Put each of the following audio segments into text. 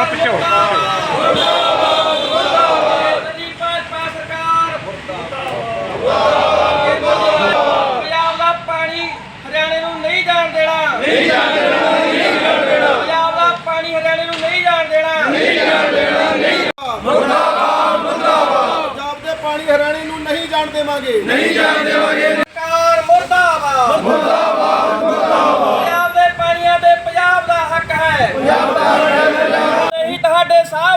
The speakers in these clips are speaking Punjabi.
ਹਾਂ। ਪਿੱਛੇ ਸਰਕਾਰ ਹਰਿਆਣੇ ਨੂੰ ਨਹੀਂ ਜਾਣ ਦੇਣਾ। ਨਹੀਂ ਜਾਣ ਦੇਣਾ ਨਹੀਂ ਜਾਣ ਦੇਣਾ।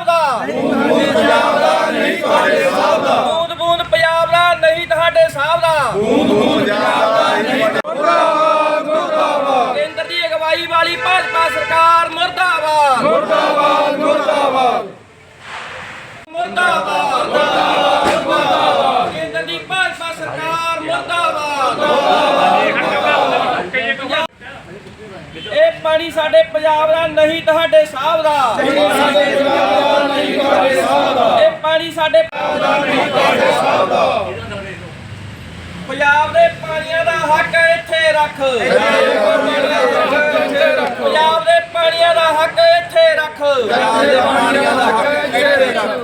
ਤੁਹਾਡੇ ਸਾਹਿਬ ਦਾ ਬੂੰਦ ਪੰਜਾਬ ਦਾ ਨਹੀਂ ਤੁਹਾਡੇ ਸਾਹਿਬ ਦਾ ਬੂੰਦ ਬੂੰਦ ਪੰਜਾਬ ਦਾ ਨਹੀਂ ਤੁਹਾਡੇ ਸਾਹਿਬ ਦਾ। ਬੂੰਦ ਬੂੰਦ ਪੰਜਾਬ ਦਾ ਨਹੀਂ ਮੁਰਦਾਬਾਦ ਮੁਰਦਾਬਾਦ ਕੇਂਦਰ ਦੀ ਅਗਵਾਈ ਵਾਲੀ ਭਾਜਪਾ ਸਰਕਾਰ ਮੁਰਦਾਬਾਦ ਮੁਰਦਾਬਾਦ ਮੁਰਦਾਬਾਦ ਮੁਰਦਾਬਾਦ ਮੁਰਦਾਬਾਦ ਕੇਂਦਰ ਦੀ ਭਾਜਪਾ ਸਰਕਾਰ ਮੁਰਦਾਬਾਦ ਇਹ ਪਾਣੀ ਸਾਡੇ ਪੰਜਾਬ ਦਾ ਨਹੀਂ ਤੁਹਾਡੇ ਸਾਹਿਬ ਦਾ। ਇਹ ਪਾਣੀ ਸਾਡੇ ਪੰਜਾਬ ਦਾ ਨਹੀਂ ਤੁਹਾਡੇ ਸਾਹਿਬ ਦਾ। ਪੰਜਾਬ ਦੇ ਪਾਣੀਆਂ ਦਾ ਹੱਕ ਇੱਥੇ ਰੱਖ। ਪੰਜਾਬ ਦੇ ਪਾਣੀਆਂ ਦਾ ਹੱਕ ਇੱਥੇ ਰੱਖ। ਪੰਜਾਬ ਦੇ ਪਾਣੀਆਂ ਦਾ ਹੱਕ ਇੱਥੇ ਰੱਖ।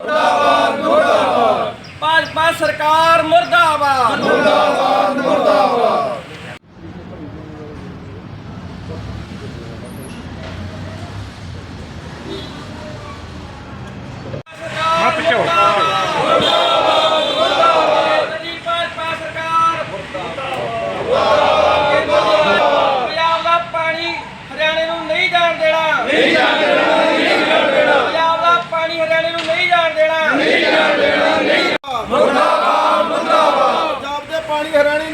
ਮੁਰਦਾਬਾਦ ਮੁਰਦਾਬਾਦ। ਭਾਜਪਾ ਸਰਕਾਰ ਮੁਰਦਾਬਾਦ। ਹਾਂ ਪਿੱਛੇ ਹੋ ਦੀ ਭਾਜਪਾ ਸਰਕਾਰ ਪੰਜਾਬ ਦਾ ਪਾਣੀ ਹਰਿਆਣੇ ਨੂੰ ਨਹੀਂ ਜਾਣ ਦੇਣਾ ਨਹੀਂ ਜਾਣ ਦੇਣਾ ਨਹੀਂ ਜਾਣ ਦੇਣਾ ਪੰਜਾਬ ਦਾ ਪਾਣੀ ਹਰਿਆਣੇ ਨੂੰ ਨਹੀਂ ਜਾਣ ਦੇਣਾ ਨਹੀਂ ਪੰਜਾਬ ਦੇ ਪਾਣੀ ਹਰਿਆਣੇ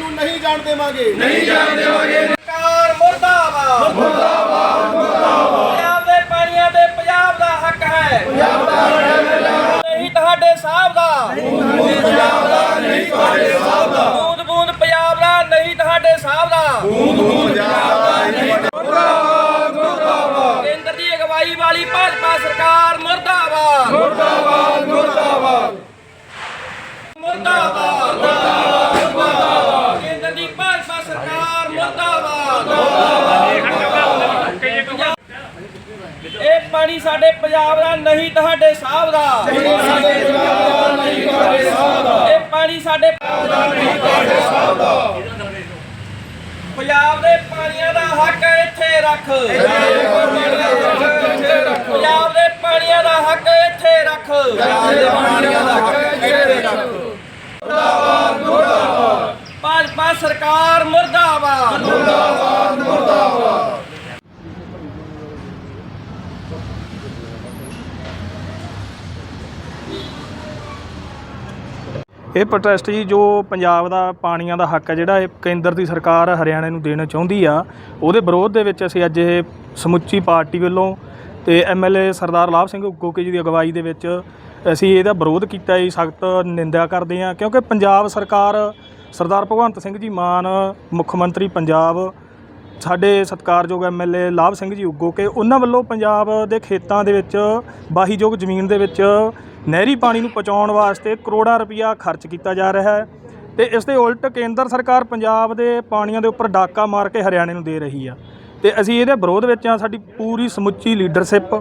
ਨੂੰ ਨਹੀਂ ਜਾਣ ਦੇਵਾਂਗੇ ਪਾਣੀ ਸਾਡੇ ਪੰਜਾਬ ਦਾ ਨਹੀਂ ਤੁਹਾਡੇ ਸਾਹਿਬ ਦਾ। ਇਹ ਪਾਣੀ ਸਾਡੇ ਪੰਜਾਬ ਦਾ ਨਹੀਂ ਤੁਹਾਡੇ ਸਾਹਿਬ ਦਾ। ਪੰਜਾਬ ਦੇ ਪਾਣੀਆਂ ਦਾ ਹੱਕ ਇੱਥੇ ਰੱਖ। ਪੰਜਾਬ ਦੇ ਪਾਣੀਆਂ ਦਾ ਹੱਕ ਇੱਥੇ ਰੱਖ ਪੰਜਾਬ ਦੇ ਪਾਣੀਆਂ ਦਾ ਹੱਕ ਇੱਥੇ ਰੱਖ ਮੁਰਦਾਬਾਦ ਮੁਰਦਾਬਾਦ ਭਾਜਪਾ ਸਰਕਾਰ ਮੁਰਦਾਬਾਦ ਇਹ ਪ੍ਰੋਟੈਸਟ ਜੀ ਜੋ ਪੰਜਾਬ ਦਾ ਪਾਣੀਆਂ ਦਾ ਹੱਕ ਹੈ ਜਿਹੜਾ ਇਹ ਕੇਂਦਰ ਦੀ ਸਰਕਾਰ ਹਰਿਆਣੇ ਨੂੰ ਦੇਣਾ ਚਾਹੁੰਦੀ ਆ, ਉਹਦੇ ਵਿਰੋਧ ਦੇ ਵਿੱਚ ਅਸੀਂ ਅੱਜ ਇਹ ਸਮੁੱਚੀ ਪਾਰਟੀ ਵੱਲੋਂ ਤੇ ਐਮਐਲਏ ਸਰਦਾਰ ਲਾਭ ਸਿੰਘ ਉਗੋਕੇ ਜੀ ਦੀ ਅਗਵਾਈ ਦੇ ਵਿੱਚ ਅਸੀਂ ਇਹਦਾ ਵਿਰੋਧ ਕੀਤਾ ਜੀ, ਸਖਤ ਨਿੰਦਿਆ ਕਰਦੇ ਹਾਂ ਕਿਉਂਕਿ ਪੰਜਾਬ ਸਰਕਾਰ ਸਰਦਾਰ ਭਗਵੰਤ ਸਿੰਘ ਜੀ ਮਾਨ, ਮੁੱਖ ਮੰਤਰੀ ਪੰਜਾਬ ਸਾਡੇ ਸਤਿਕਾਰਯੋਗ ਐਮਐਲਏ ਲਾਭ ਸਿੰਘ ਜੀ ਉੱਗੋ ਕੇ ਉਹਨਾਂ ਵੱਲੋਂ ਪੰਜਾਬ ਦੇ ਖੇਤਾਂ ਦੇ ਵਿੱਚ ਵਾਹੀਯੋਗ ਜ਼ਮੀਨ ਦੇ ਵਿੱਚ ਨਹਿਰੀ ਪਾਣੀ ਨੂੰ ਪਹੁੰਚਾਉਣ ਵਾਸਤੇ ਕਰੋੜਾਂ ਰੁਪਇਆ ਖਰਚ ਕੀਤਾ ਜਾ ਰਿਹਾ ਹੈ ਤੇ ਇਸ ਦੇ ਉਲਟ ਕੇਂਦਰ ਸਰਕਾਰ ਪੰਜਾਬ ਦੇ ਪਾਣੀਆਂ ਦੇ ਉੱਪਰ ਡਾਕਾ ਮਾਰ ਕੇ ਹਰਿਆਣੇ ਨੂੰ ਦੇ ਰਹੀ ਆ। ਤੇ ਅਸੀਂ ਇਹਦੇ ਵਿਰੋਧ ਵਿੱਚ ਆ, ਸਾਡੀ ਪੂਰੀ ਸਮੁੱਚੀ ਲੀਡਰਸ਼ਿਪ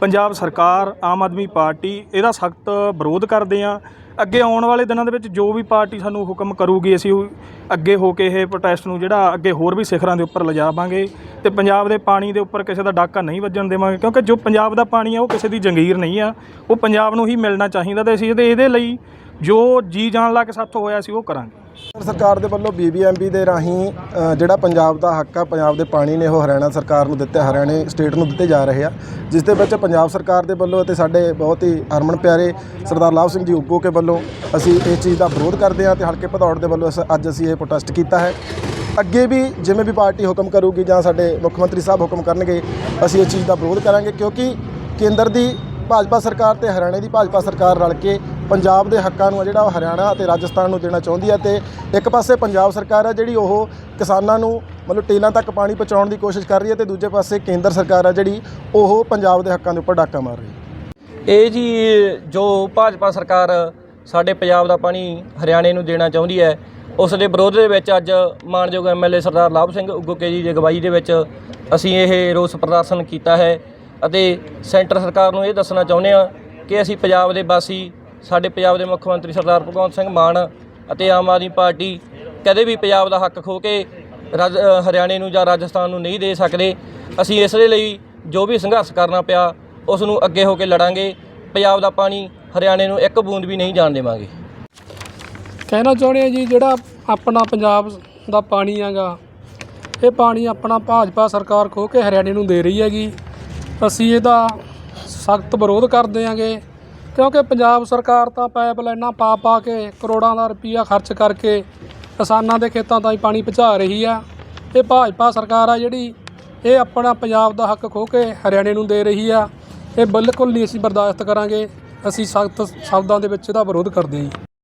ਪੰਜਾਬ ਸਰਕਾਰ, ਆਮ ਆਦਮੀ ਪਾਰਟੀ, ਇਹਦਾ ਸਖਤ ਵਿਰੋਧ ਕਰਦੇ ਆ। ਅੱਗੇ ਆਉਣ ਵਾਲੇ ਦਿਨਾਂ ਦੇ ਵਿੱਚ ਜੋ ਵੀ ਪਾਰਟੀ ਸਾਨੂੰ ਹੁਕਮ ਕਰੂਗੀ, ਅਸੀਂ ਉਹ ਅੱਗੇ ਹੋ ਕੇ ਇਹ ਪ੍ਰੋਟੈਸਟ ਨੂੰ ਜਿਹੜਾ ਅੱਗੇ ਹੋਰ ਵੀ ਸਿਖਰਾਂ ਦੇ ਉੱਪਰ ਲਿਜਾਵਾਂਗੇ ਤੇ ਪੰਜਾਬ ਦੇ ਪਾਣੀ ਦੇ ਉੱਪਰ ਕਿਸੇ ਦਾ ਡਾਕਾ ਨਹੀਂ ਵੱਜਣ ਦੇਵਾਂਗੇ, ਕਿਉਂਕਿ ਜੋ ਪੰਜਾਬ ਦਾ ਪਾਣੀ ਆ, ਉਹ ਕਿਸੇ ਦੀ ਜੰਗੀਰ ਨਹੀਂ ਆ। ਉਹ ਪੰਜਾਬ ਨੂੰ ਹੀ ਮਿਲਣਾ ਚਾਹੀਦਾ ਤੇ ਅਸੀਂ ਇਹਦੇ ਇਹਦੇ ਲਈ ਜੋ ਜੀ ਜਾਣ ਲਾ ਕੇ ਸਾਥੋਂ ਹੋਇਆ ਸੀ, ਉਹ ਕਰਾਂਗੇ। ਸਰਕਾਰ ਦੇ ਵੱਲੋਂ ਬੀਬੀਐਮਬੀ ਦੇ ਰਾਹੀਂ ਜਿਹੜਾ ਪੰਜਾਬ ਦਾ ਹੱਕ ਆ, ਪੰਜਾਬ ਦੇ ਪਾਣੀ ਨੇ ਉਹ ਹਰਿਆਣਾ ਸਰਕਾਰ ਨੂੰ ਦਿੱਤੇ, ਹਰਿਆਣੇ ਸਟੇਟ ਨੂੰ ਦਿੱਤੇ ਜਾ ਰਹੇ ਆ, ਜਿਸ ਦੇ ਵਿੱਚ ਪੰਜਾਬ ਸਰਕਾਰ ਦੇ ਵੱਲੋਂ ਅਤੇ ਸਾਡੇ ਬਹੁਤ ਹੀ ਹਰਮਨ ਪਿਆਰੇ ਸਰਦਾਰ ਲਾਭ ਸਿੰਘ ਜੀ ਉੱਗੋ ਕੇ ਵੱਲੋਂ ਅਸੀਂ ਇਸ ਚੀਜ਼ ਦਾ ਵਿਰੋਧ ਕਰਦੇ ਹਾਂ ਤੇ ਹਲਕੇ ਭਦੌੜ ਦੇ ਵੱਲੋਂ ਅਸ- ਅੱਜ ਅਸੀਂ ਇਹ ਪ੍ਰੋਟੈਸਟ ਕੀਤਾ ਹੈ। ਅੱਗੇ ਵੀ ਜਿਵੇਂ ਵੀ ਪਾਰਟੀ ਹੁਕਮ ਕਰੂਗੀ ਜਾਂ ਸਾਡੇ ਮੁੱਖ ਮੰਤਰੀ ਸਾਹਿਬ ਹੁਕਮ ਕਰਨਗੇ, ਅਸੀਂ ਇਸ ਚੀਜ਼ ਦਾ ਵਿਰੋਧ ਕਰਾਂਗੇ ਕਿਉਂਕਿ ਕੇਂਦਰ ਦੀ ਭਾਜਪਾ ਸਰਕਾਰ ਤੇ ਹਰਿਆਣੇ ਦੀ ਭਾਜਪਾ ਸਰਕਾਰ ਰਲ ਕੇ ਪੰਜਾਬ ਦੇ ਹੱਕਾਂ ਨੂੰ ਆ ਜਿਹੜਾ ਉਹ ਹਰਿਆਣਾ ਅਤੇ ਰਾਜਸਥਾਨ ਨੂੰ ਦੇਣਾ ਚਾਹੁੰਦੀ ਹੈ ਤੇ ਇੱਕ ਪਾਸੇ ਪੰਜਾਬ ਸਰਕਾਰ ਹੈ ਜਿਹੜੀ ਉਹ ਕਿਸਾਨਾਂ ਨੂੰ ਮਤਲਬ ਟੇਲਾਂ ਤੱਕ ਪਾਣੀ ਪਹੁੰਚਾਉਣ ਦੀ ਕੋਸ਼ਿਸ਼ ਕਰ ਰਹੀ ਹੈ ਤੇ ਦੂਜੇ ਪਾਸੇ ਕੇਂਦਰ ਸਰਕਾਰ ਹੈ ਜਿਹੜੀ ਉਹ ਪੰਜਾਬ ਦੇ ਹੱਕਾਂ ਦੇ ਉੱਪਰ ਡਾਕਾ ਮਾਰ ਰਹੀ ਹੈ। ਇਹ ਜੀ ਜੋ ਭਾਜਪਾ ਸਰਕਾਰ ਸਾਡੇ ਪੰਜਾਬ ਦਾ ਪਾਣੀ ਹਰਿਆਣੇ ਨੂੰ ਦੇਣਾ ਚਾਹੁੰਦੀ ਹੈ, ਉਸ ਦੇ ਵਿਰੋਧ ਦੇ ਵਿੱਚ ਅੱਜ ਮਾਨਯੋਗ ਐਮਐਲਏ ਸਰਦਾਰ ਲਾਭ ਸਿੰਘ ਉਗੋਕੇ ਜੀ ਦੀ ਅਗਵਾਈ ਦੇ ਵਿੱਚ ਅਸੀਂ ਇਹ ਰੋਸ ਪ੍ਰਦਰਸ਼ਨ ਕੀਤਾ ਹੈ ਅਤੇ ਸੈਂਟਰ ਸਰਕਾਰ ਨੂੰ ਇਹ ਦੱਸਣਾ ਚਾਹੁੰਦੇ ਹਾਂ ਕਿ ਅਸੀਂ ਪੰਜਾਬ ਦੇ ਵਾਸੀ ਸਾਡੇ ਪੰਜਾਬ ਦੇ ਮੁੱਖ ਮੰਤਰੀ ਸਰਦਾਰ ਭਗਵੰਤ ਸਿੰਘ ਮਾਨ ਅਤੇ ਆਮ ਆਦਮੀ ਪਾਰਟੀ ਕਦੇ ਵੀ ਪੰਜਾਬ ਦਾ ਹੱਕ ਖੋ ਕੇ ਰਾਜ ਹਰਿਆਣੇ ਨੂੰ ਜਾਂ ਰਾਜਸਥਾਨ ਨੂੰ ਨਹੀਂ ਦੇ ਸਕਦੇ। ਅਸੀਂ ਇਸ ਦੇ ਲਈ ਜੋ ਵੀ ਸੰਘਰਸ਼ ਕਰਨਾ ਪਿਆ, ਉਸ ਨੂੰ ਅੱਗੇ ਹੋ ਕੇ ਲੜਾਂਗੇ। ਪੰਜਾਬ ਦਾ ਪਾਣੀ ਹਰਿਆਣੇ ਨੂੰ ਇੱਕ ਬੂੰਦ ਵੀ ਨਹੀਂ ਜਾਣ ਦੇਵਾਂਗੇ। ਕਹਿਣਾ ਚਾਹੁੰਦੇ ਆ ਜੀ, ਜਿਹੜਾ ਆਪਣਾ ਪੰਜਾਬ ਦਾ ਪਾਣੀ ਹੈਗਾ, ਇਹ ਪਾਣੀ ਆਪਣਾ ਭਾਜਪਾ ਸਰਕਾਰ ਖੋ ਕੇ ਹਰਿਆਣੇ ਨੂੰ ਦੇ ਰਹੀ ਹੈਗੀ। ਅਸੀਂ ਇਹਦਾ ਸਖਤ ਵਿਰੋਧ ਕਰਦੇ ਆਂਗੇ ਕਿਉਂਕਿ ਪੰਜਾਬ ਸਰਕਾਰ ਤਾਂ ਪਾਈਪਲਾਈਨਾਂ ਪਾ ਪਾ ਕੇ ਕਰੋੜਾਂ ਦਾ ਰੁਪਈਆ ਖਰਚ ਕਰਕੇ ਕਿਸਾਨਾਂ ਦੇ ਖੇਤਾਂ ਤਾਈਂ ਪਾਣੀ ਪਹੁੰਚਾ ਰਹੀ ਆ। ਇਹ ਭਾਜਪਾ ਸਰਕਾਰ ਆ ਜਿਹੜੀ ਇਹ ਆਪਣਾ ਪੰਜਾਬ ਦਾ ਹੱਕ ਖੋ ਕੇ ਹਰਿਆਣੇ ਨੂੰ ਦੇ ਰਹੀ ਆ। ਇਹ ਬਿਲਕੁਲ ਨਹੀਂ ਅਸੀਂ ਬਰਦਾਸ਼ਤ ਕਰਾਂਗੇ। ਅਸੀਂ ਸਖਤ ਸ਼ਬਦਾਂ ਦੇ ਵਿੱਚ ਇਹਦਾ ਵਿਰੋਧ ਕਰਦੇ ਹਾਂ ਜੀ।